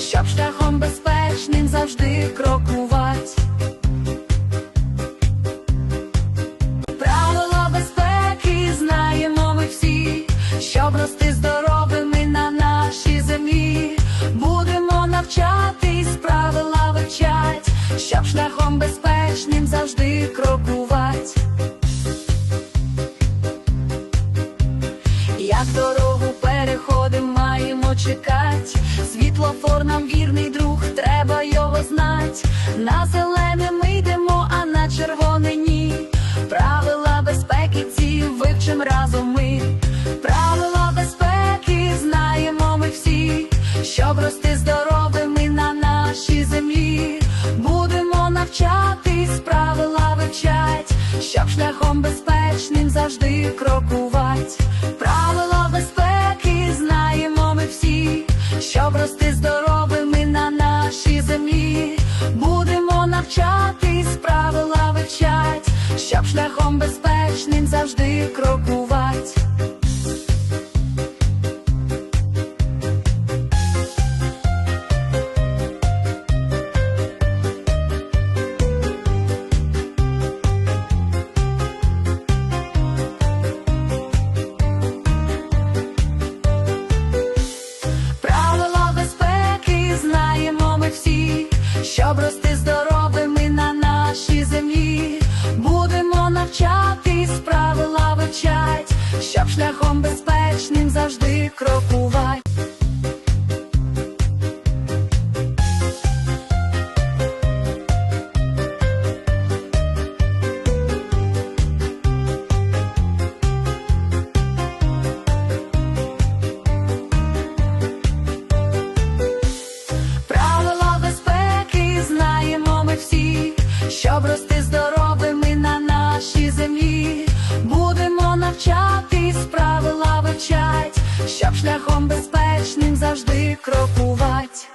щоб шляхом безпечним завжди крокувати. Правила безпеки знаємо ми всі, щоб рости здоровими на нашій землі. Будемо навчатись, правила вивчать, щоб шляхом безпечним завжди крокувати. дорогу переходим, маємо чекать. Світлофор нам вірний друг, треба його знать. На зелене ми йдемо, а на червоне ні. Правила безпеки ці вивчим разом ми. Правила безпеки знаємо ми всі, щоб рости здоровими на нашій землі. Будемо навчатись, правила вивчать, щоб шляхом безпечним завжди крокувати. вивчати, справила вивчать, щоб шляхом безпечним завжди крокувать. Щоб рости щоб шляхом безпечним завжди крокувати. щоб шляхом безпечним завжди крокувать.